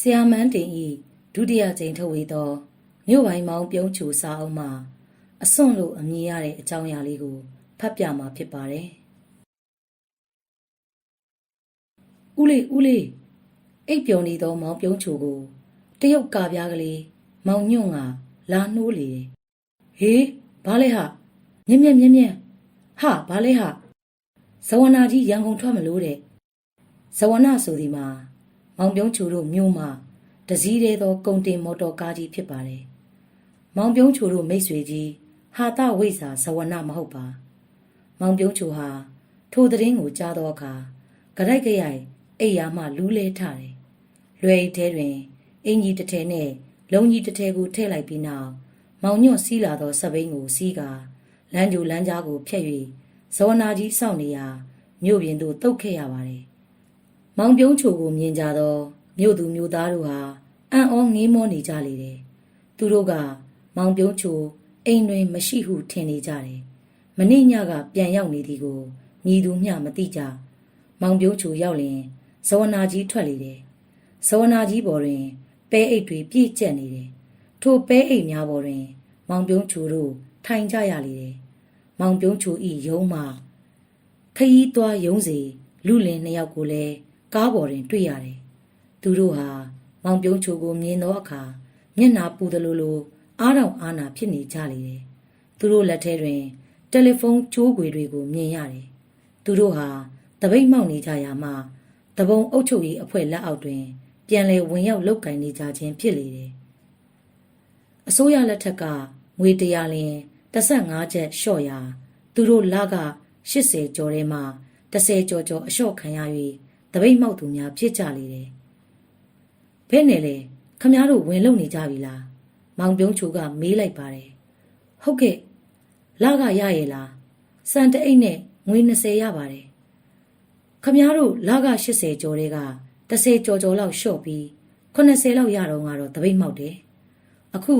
ဆရာမန်းတင်ဤဒုတိယကြိမ်ထုတ်ဝေသောမြို့ပိုင်းမောင်ပြုံးချူစာအုပ်မှာအစွန့်လို့အမည်ရတဲ့အကြောင်းအရာလေးကိုဖတ်ပြမှာဖြစ်ပါတယ်။ဦးလေးဦးလေးအိပ်ပျော်နေသောမောင်ပြုံးချူကိုတရုတ်ကာပြားကလေးမောင်ညွန့်ကလာနှိုးလေတယ်။ဟေးဘာလဲဟာမြက်မြက်မြက်မြက်ဟာဘာလဲဟာဇဝနာကြီးရန်ကုန်ထွက်မလို့တဲ့ဇဝနာဆိုဒီမှာ မောင်ပြုံးချူတို့မြို့မှာတစည်းသေးသောကုန်တင်မော်တော်ကားကြီးဖြစ်ပါတယ်။မောင်ပြုံးချူတို့မိတ်ဆွေကြီးဟာတဝိဇာဇဝနာမဟုတ်ပါ။မောင်ပြုံးချူဟာထိုသတင်းကိုကြားသောအခါကြိုက်ကြရိုက်အိယာမှလူးလဲထတယ်။လွယ်အိတ်ထဲတွင်အင်ကြီးတစ်ထည်နဲ့လုံကြီးတစ်ထည်ကိုထည့်လိုက်ပြီးနောက်မောင်ညွန့်စီးလာသောစပိန်ကိုစီးကာလမ်းကြိုလမ်းကြားကိုဖျက်၍ဇဝနာကြီးစောင့်နေရာမြို့ပြင်သို့တုတ်ခဲ့ရပါတယ်။ မောင်ပြုံးချိုကိုမြင်ကြသောမြို့သူမြို့သားတို့ဟာအံ့ဩငေးမောနေကြလေတယ်။သူတို့ကမောင်ပြုံးချိုအိမ်တွင်မရှိဟုထင်နေကြတယ်။မနေ့ညကပြန်ရောက်နေသည်ကိုညီသူမျှမသိကြ။မောင်ပြုံးချိုရောက်လင်ဇဝနာကြီးထွက်လေတယ်။ဇဝနာကြီးပေါ်တွင်ပဲအိတ်တွေပြည့်ကျက်နေတယ်။ထိုပဲအိတ်များပေါ်တွင် မောင်ပြုံးချိုတို့ထိုင်ကြရလေတယ်။မောင်ပြုံးချိုဤယုံမှခရီးသွားယုံစီလူလင်နှစ်ယောက်ကိုလည်း ကားပေါ်တွင်တွေ့ရတယ်။သူတို့ဟာမောင်ပြုံးချိုကိုမြင်သောအခါမျက်နာပူသလိုလိုအားတောင်အားနာဖြစ်နေကြလေတယ်။သူတို့လက်ထဲတွင်တယ်လီဖုန်းကြိုးခွေတွေကိုမြင်ရတယ်။သူတို့ဟာတပိတ်မှောက်နေကြရာမှတပုံအုပ်ချုပ်ရေးအဖွဲ့လက်အောက်တွင် ပြန်လည်ဝင်ရောက်လုတ်ကင်နေကြခြင်းဖြစ်လေတယ်။အစိုးရလက်ထက်ကငွေတရာလင်35ချက်လျှော့ရာသူတို့လက80ကျော်ထဲမှာ10ကျော်ကျော်အလျှော့ခံရ၍ တပိတ်မှောက်သူများဖြစ်ကြလေတယ်။ဘယ်နဲ့လဲခမားတို့ဝင်လုံနေကြပြီလား။မောင်ပြုံးချိုကမေးလိုက်ပါတယ်။ဟုတ်ကဲ့လကရရဲ့လား။စံတအိတ်နဲ့ငွေ20ရပါတယ်။ခမားတို့လက80ကျော်တွေက10ကျော်ကျော်လောက်လျှော့ပြီး80လောက်ရတော့ကတော့တပိတ်မှောက်တယ်။အခု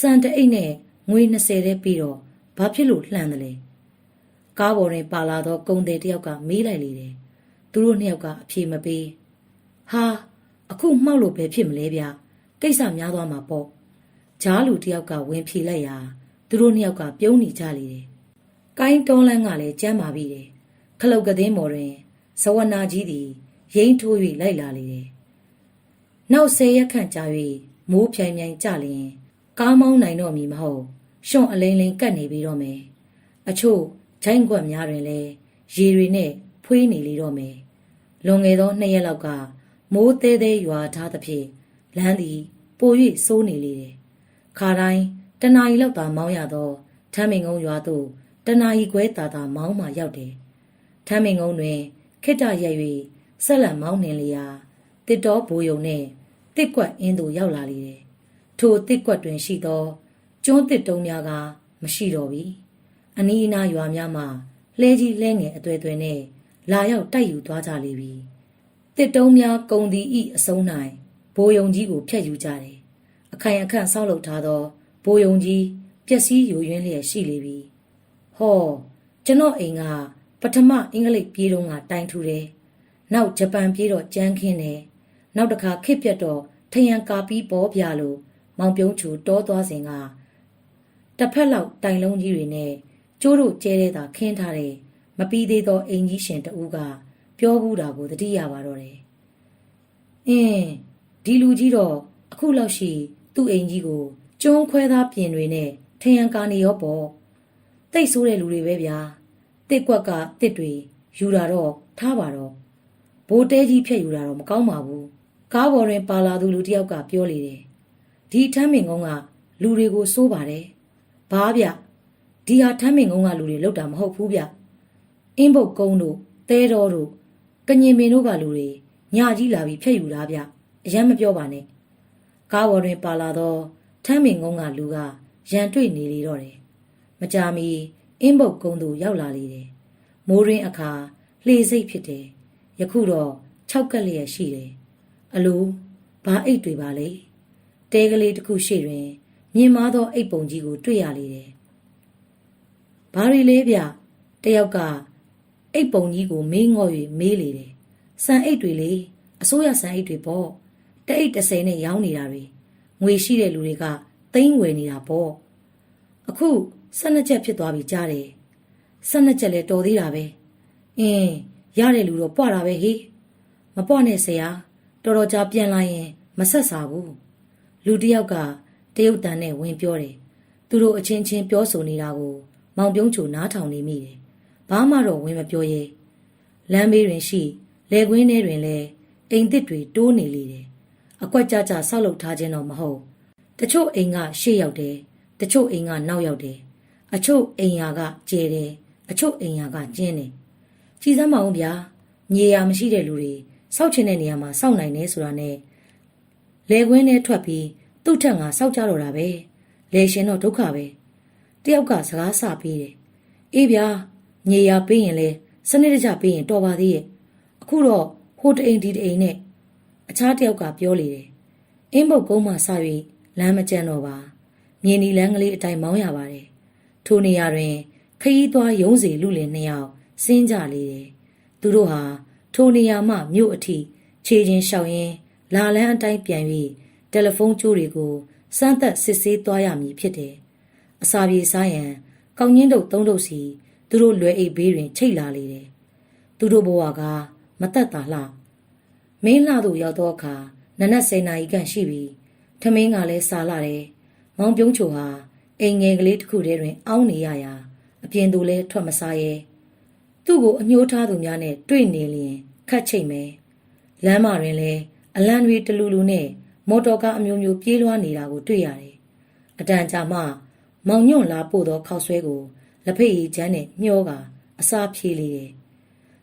စံတအိတ်နဲ့ငွေ20တဲ့ပြီးတော့ဘာဖြစ်လို့လှမ်းတယ်လဲ။ကားပေါ်တွင်ပါလာသောကုံတယ်တယောက်ကမေးလိုက်လေတယ်။ သူတို့နှစ်ယောက်ကအဖြေမပေး။ဟာအခုမှောက်လို့ပဲဖြစ်မလဲဗျ။ကိစ္စများသွားမှာပေါ့။ဂျားလူတယောက်ကဝင်ဖြေလိုက်ရာသူတို့နှစ်ယောက်ကပြုံးနေကြလေတယ်။ကိုင်းတွန်းလန်းကလည်းကြမ်းပါပြီတယ်။ခလုတ်ကသိန်းပေါ်တွင်ဇဝနာကြီးသည်ရိမ့်ထိုး၍လိုက်လာလေတယ်။နောက်ဆယ်ရက်ခန့်ကြာ၍မိုးဖြိုင်မြိုင်ကြလျင်ကားမောင်းနိုင်တော့မည်မဟုတ်ရှွန့်အလိန်လိန်ကတ်နေပြီးတော့မယ်။အချို့ဂျိုင်းကွက်များတွင်လည်းရေတွေနဲ့ဖွေးနေလေတော့မယ်။ လွန်ခဲ့သောနှစ်ရက်လောက်ကမိုးသေးသေးရွာထားသဖြင့်လမ်းသည်ပို၍စိုးနေလေတယ်။ခါတိုင်းတနာရီလောက်သာမောင်းရသောထမ်းမင်ကုန်းရွာသို့တနာရီခွဲသာသာမောင်းမှရောက်တယ်။ထမ်းမင်ကုန်းတွင်ခိတ္တရက်၍ဆက်လက်မောင်းနှင်လျာတစ်တော်ဘိုးယုံနှင့်တစ်ကွက်အင်းသို့ရောက်လာလေတယ်။ထိုတစ်ကွက်တွင်ရှိသောကျွန်းတစ်တုံးများကမရှိတော့ပြီ။အနီးအနားရွာများမှာလှဲကြီးလှဲငယ်အသွဲသွဲနဲ့ လာရောက်တိုက်ယူသွားကြလေပြီ။တစ်တုံးများကုံဒီဤအစုံ၌ဘိုးယုံကြီးကိုဖျက်ယူကြတယ်။အခိုင်အခန့်ဆောက်လုပ်ထားသောဘိုးယုံကြီးပျက်စီးယိုယွင်းလျက်ရှိလေပြီ။ဟောကျွန်တော်အိမ်ကပထမအင်္ဂလိပ်ပြေးတော့ကတိုင်ထူတယ်။နောက်ဂျပန်ပြေးတော့ကြမ်းခင်းတယ်။နောက်တစ်ခါခစ်ပြတ်တော့ထယံကာပီးပေါ်ပြလို့မောင်ပြုံးချူတောသွားစဉ်ကတစ်ဖက်လောက်တိုင်လုံးကြီးတွေနဲ့ကျိုးတို့ကျဲတဲ့သာခင်းထားတဲ့ မပြီးသေးသောအိမ်ကြီးရှင်တဦးကပြောဘူးတာကိုတတိရပါတော့တယ်။အင်းဒီလူကြီးတော့အခုလောက်ရှိသူ့အိမ်ကြီးကိုကျွန်းခွဲသားပြင်တွေနဲ့ထယံကာနေရောပေါ့။တိတ်ဆိုးတဲ့လူတွေပဲဗျာ။တစ်ကွက်ကတစ်တွေယူတာတော့ထားပါတော့။ဘိုးတဲကြီးဖြတ်ယူတာတော့မကောင်းပါဘူး။ကားပေါ်တွင်ပါလာသူလူတစ်ယောက်ကပြောလေတယ်။ဒီထမ်းမင်ကုန်းကလူတွေကိုစိုးပါတယ်။ဘာဗျဒီဟာထမ်းမင်ကုန်းကလူတွေလောက်တာမဟုတ်ဘူးဗျ။ အင်းဘုတ်ကုန်းတို့တဲတော်တို့ကညင်မင်တို့ကလူတွေညကြီးလာပြီးဖြတ်ယူတာဗျ။အရန်မပြောပါနဲ့။ကားပေါ်တွင်ပါလာသောထမ်းမင်ကုန်းကလူကရန်တွေ့နေလေတော့တယ်။မကြာမီအင်းဘုတ်ကုန်းသို့ရောက်လာလေတယ်။မိုးရင်းအခါလှေစိတ်ဖြစ်တယ်။ယခုတော့၆ကက်လျက်ရှိတယ်။အလိုဘာအိတ်တွေပါလဲ။တဲကလေးတစ်ခုရှိတွင်မြင်မာသောအိတ်ပုံကြီးကိုတွေ့ရလေတယ်။ဘာရီလဲဗျတယောက်က အိတ်ပုံကြီးကိုမေးငေါ့၍မေးလေတယ်။စံအိတ်တွေလေအစိုးရစံအိတ်တွေပေါ့တအိတ်တစ်ဆယ်နဲ့ရောင်းနေတာတွေငွေရှိတဲ့လူတွေကသိန်းဝယ်နေတာပေါ့အခု၁၂ချက်ဖြစ်သွားပြီကြားတယ်၁၂ချက်လဲတော်သေးတာပဲအင်းရတဲ့လူတော့ပွားတာပဲဟေးမပွားနဲ့ဆရာတော်တော်ကြာပြန်လာရင်မဆက်စားဘူးလူတစ်ယောက်ကတရုတ်တန်နဲ့ဝင်ပြောတယ်သူတို့အချင်းချင်းပြောဆိုနေတာကိုမောင်ပြုံးချိုနားထောင်နေမိတယ် ဘာမှတော့ဝင်မပြောရဲလမ်းမေးတွင်ရှိလေကွင်းထဲတွင်လည်းအိမ်သစ်တွေတိုးနေလေတယ်အကွက်ကြကြဆောက်လုပ်ထားခြင်းတော့မဟုတ်တချို့အိမ်ကရှေ့ရောက်တယ်တချို့အိမ်ကနောက်ရောက်တယ်အချို့အိမ်ယာကကျဲတယ်အချို့အိမ်ယာကကျင်းတယ်ကြည်စမ်းမအောင်ဗျာမြေယာမရှိတဲ့လူတွေစောက်ချင်တဲ့နေရာမှာစောက်နိုင်တယ်ဆိုတာနဲ့လေကွင်းထဲထွက်ပြီးသူ့ထက်ငါစောက်ကြတော့တာပဲလေရှင်တော့ဒုက္ခပဲတယောက်ကစကားဆပေးတယ်အေးဗျာ မြေယာပေးရင်လဲစနစ်တကျပေးရင်တော်ပါသေးရဲ့အခုတော့ဟိုတအိမ်ဒီတအိမ်နဲ့အခြားတယောက်ကပြောလေတယ်အင်းဘုတ်ကုန်းမှဆ၍လမ်းမကျန်တော့ပါမြင်းဒီလမ်းကလေးအတိုင်းမောင်းရပါတယ်ထိုနေရာတွင် ခရီးသွားရုံးစီလူလင်နှစ်ယောက်စင်းကြလေတယ်သူတို့ဟာထိုနေရာမှမြို့အထိခြေချင်းလျှောက်ရင်းလာလန်းအတိုင်းပြန်၍တယ်လီဖုန်းကြိုးတွေကိုစမ်းသက်စစ်ဆေးသွားရမည်ဖြစ်တယ်အစာပြေစားရန်ကောင်းငင်းတို့သုံးတို့စီ သူတို့လွယ်အိတ်ဘေးတွင်ချိတ်လာလေတယ်သူတို့ဘဝကမသက်သာလှမင်းလှသို့ရောက်သောအခါနနက်10နာရီခန့်ရှိပြီထမင်းကလည်းစားလာတယ်မောင်ပြုံးချိုဟာအိမ်ငယ်ကလေးတစ်ခုတည်းတွင်အောင်းနေရရာအပြင်သို့လဲထွက်မစားရဲသူ့ကိုအညှိုးထားသူများနဲ့တွေ့နေလျင်ခတ်ချိတ်မယ်လမ်းမတွင်လဲအလံတွေတလူလူနဲ့မော်တော်ကားအမျိုးမျိုးပြေးလွှားနေတာကိုတွေ့ရတယ်အတန်ကြာမှမောင်ညွန့်လာပို့သောခောက်ဆွဲကို လက်ဖက်ရည်ချမ်းနဲ့မျောကအစာဖြေးလေတယ်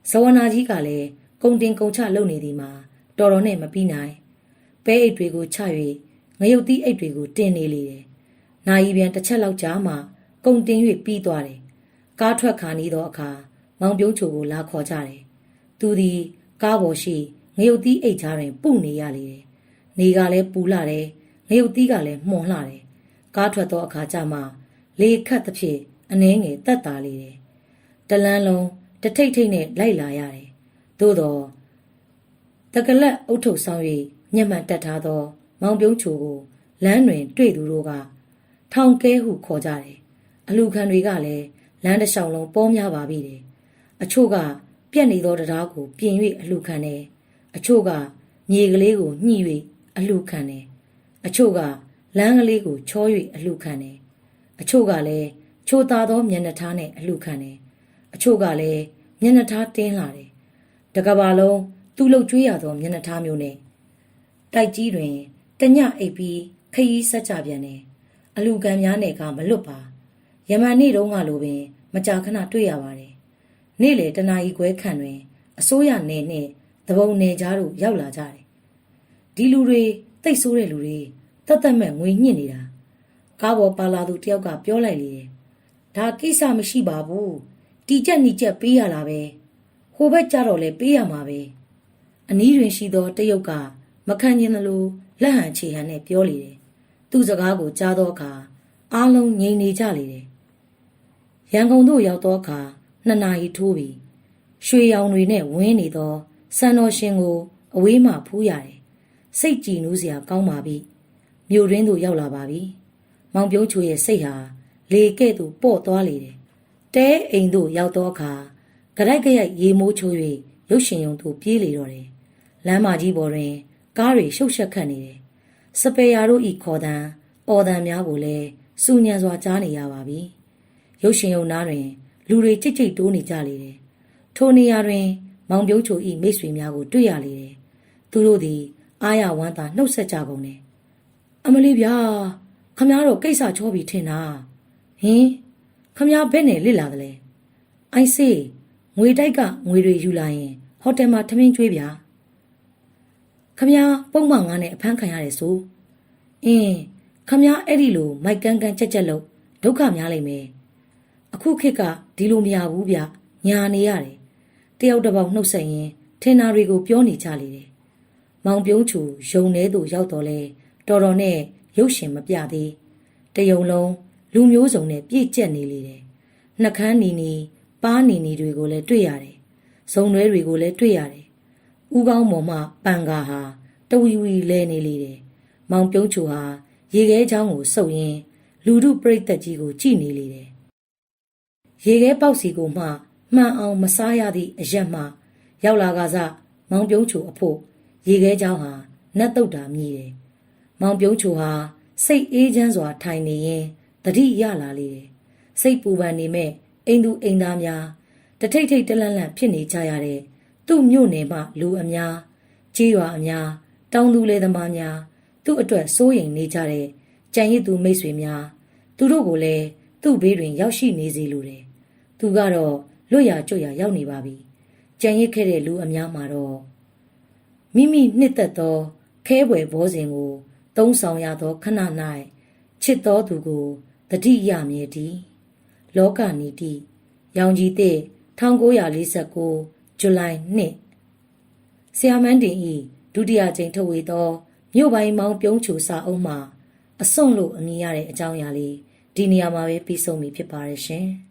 ဇဝနာကြီးကလည်းကုံတင်ကုံချလုပ်နေသည်မှာတော်တော်နဲ့မပြီးနိုင်ပဲအိတ်တွေကိုချ၍ငရုတ်သီးအိတ်တွေကိုတင်နေလေတယ်။နာယီပြန်တစ်ချက်လောက်ကြာမှကုံတင်၍ပြီးသွားတယ်။ကားထွက်ခါနေသောအခါမောင်ပြုံးချိုကိုလာခေါ်ကြတယ်။သူသည်ကားပေါ်ရှိငရုတ်သီးအိတ်ချားတွင်ပုနေရလေတယ်။နေကလည်းပူလာတယ်။ငရုတ်သီးကလည်းမှုန်လှတယ်။ကားထွက်သောအခါကျမှလေခတ်သဖြင့် အနှဲငယ်တက်တာလေတယ်။တလန်းလုံးတထိတ်ထိတ်နဲ့လိုက်လာရတယ်။သို့တော့တကလက်အုတ်ထုတ်ဆောင်၍ညက်မှန်တက်ထားသော မောင်ပြုံးချိုကိုလမ်းတွင် တွေ့သူတို့ကထောင်ကဲဟုခေါ်ကြတယ်။အလူခံတွေကလည်းလမ်းတစ်လျှောက်လုံးပေါများပါပြီတယ်။အချို့ကပြက်နေသောတရားကိုပြင်၍အလူခံတယ်။အချို့ကမြေကလေးကိုညှိ၍အလူခံတယ်။အချို့ကလမ်းကလေးကိုချော၍အလူခံတယ်။အချို့ကလည်း ချိုသားသောမျက်နှာထားနဲ့အလူခံတယ်။အချို့ကလည်းမျက်နှာထားတင်းလာတယ်။တကဘာလုံးသူ့လှုပ်ကြွေးရသောမျက်နှာထားမျိုးနဲ့တိုက်ကြီးတွင်တညအိပ်ပြီးခရီးဆက်ကြပြန်တယ်အလူကံများနဲ့ကမလွတ်ပါယမန်နေ့တုန်းကလိုပင် မကြာခဏတွေ့ရပါတယ်နေ့လေတနာရီခွဲခန့်တွင်အစိုးရနယ်နှင့်တပုံနယ်ကြားတို့ရောက်လာကြတယ်ဒီလူတွေတိတ်ဆိုးတဲ့လူတွေတတ်တတ်မဲ့ငွေညှစ်နေတာကားပေါ်ပါလာသူတယောက်ကပြောလိုက်လေတယ် ဒါကိစ္စမရှိပါဘူးတီချက်နီချက်ပေးရတာပဲဟိုဘက်ကြတော့လဲပေးရမှာပဲအနီးတွင်ရှိသောတရုတ်ကမခံကျင်သလိုလက်ဟန်ချေဟန်နဲ့ပြောလေတယ်။သူ့စကားကိုကြားသောအခါအားလုံးငြိမ်နေကြလေတယ်။ရန်ကုန်သို့ရောက်သောအခါနှစ်နာရီထိုးပြီ။ရွှေရောင်တွေနဲ့ဝင်းနေသောစံတော်ရှင်ကို အဝေးမှဖူးရတယ်။စိတ်ကြည်နူးစရာကောင်းပါပြီ။မြို့ရင်းသို့ရောက်လာပါပြီ။မောင်ပြုံးချိုရဲ့စိတ်ဟာ လေကဲ့သို့ပေါ့သွားလေတယ်။တဲအိမ်သို့ရောက်သောအခါကြိုက်ကြိုက်ရေမိုးချိုး၍ရုပ်ရှင်ရုံသို့ပြေးလေတော့တယ်။လမ်းမကြီးပေါ်တွင် ကားတွေရှုပ်ရှက်ခတ်နေတယ်။စပယ်ယာတို့ဤခေါ်တန်အော်တန်များကိုလည်းစူညံစွာကြားနေရပါပြီ။ရုပ်ရှင်ရုံနားတွင် လူတွေကြိတ်ကြိတ်တိုးနေကြလေတယ်။ထိုနေရာတွင် မောင်ပြုံးချိုဤမိတ်ဆွေများကိုတွေ့ရလေတယ်။သူတို့သည်အားရဝမ်းသာနှုတ်ဆက်ကြကုန်တယ်။အမလီဗျာခမားတို့ကိစ္စချောပြီထင်တာ။ ဟင်ခမားဘယ်နဲ့လစ်လာသလဲ။အိုင်စေးငွေတိုက်ကငွေတွေယူလာရင်ဟိုတယ်မှာထမင်းကျွေးဗျာ။ခမ ्या ပုံမှန်ငါနဲ့အဖမ်းခံရတယ်ဆိုအင်းခမ ्या အဲ့ဒီလိုမိုက်ကန်းကန်းကြက်ကြက်လို့ဒုက္ခများလိမ့်မယ်အခုခေတ်ကဒီလိုမရဘူးဗျညာနေရတယ်တယောက်တစ်ပေါက်နှုတ်ဆက်ရင်ထင်နာတွေကိုပြောနေကြလေတယ်မောင်ပြုံးချူယုံထဲသို့ရောက်တော့လဲတော်တော်နဲ့ရုပ်ရှင်မပြသေးတယုံလုံး လူမျိုးစုံနဲ့ပြည့်ကျက်နေလေတယ်နှကန်းနီနီပါးနီနီတွေကိုလည်းတွေ့ရတယ်ဇုံတွဲတွေကိုလည်းတွေ့ရတယ်ဥကောင်းပေါ်မှပန်ကာဟာတဝီဝီလဲနေလေတယ်မောင်ပြုံးချိုဟာရေခဲချောင်းကိုစုပ်ရင်းလူတို့ပြိတ်သက်ကြီးကိုကြည်နေလေတယ်ရေခဲပေါက်စီကိုမှမှန်အောင်မစားရသည့်အရက်မှရောက်လာကစားမောင်ပြုံးချိုအဖို့ရေခဲချောင်းဟာနတ်တုတ်တာမြည်တယ်မောင်ပြုံးချိုဟာစိတ်အေးချမ်းစွာထိုင်နေရင် တတိရလာလေတယ်စိတ်ပူပန်နေမဲ့အိမ်သူအိမ်သားများတထိတ်ထိတ်တလန့်လန့်ဖြစ်နေကြရတဲ့သူ့မြို့နယ်မှလူအများကြေးရွာအများတောင်သူလေသမားများသူ့အတွက်စိုးရိမ်နေကြတဲ့ကြံရစ်သူမိတ်ဆွေများသူတို့ကိုလည်းသူ့ဘေးတွင်ရောက်ရှိနေစေလိုတယ်သူကတော့လွတ်ရာကျွတ်ရာရောက်နေပါပြီကြံရစ်ခဲ့တဲ့လူအများမှာတော့မိမိနှစ်သက်သောခဲဘွယ်ဘောစဉ်ကို သုံးဆောင်ရသောခဏ၌ချစ်တော်သူကို တတိယမြဲသည်လောကနီတိရောင်ကြီးတဲ့1949ဇူလိုင်2ဆီယာမန်တင်ဤဒုတိယကြိမ်ထုတ်ဝေသောမြို့ပိုင်းမောင်ပြုံးချူစာအုပ်မှအစွန့်လို့အမည်ရတဲ့အကြောင်းအရာလေးဒီနေရာမှာပဲပြီးဆုံးပြီဖြစ်ပါရဲ့ရှင်။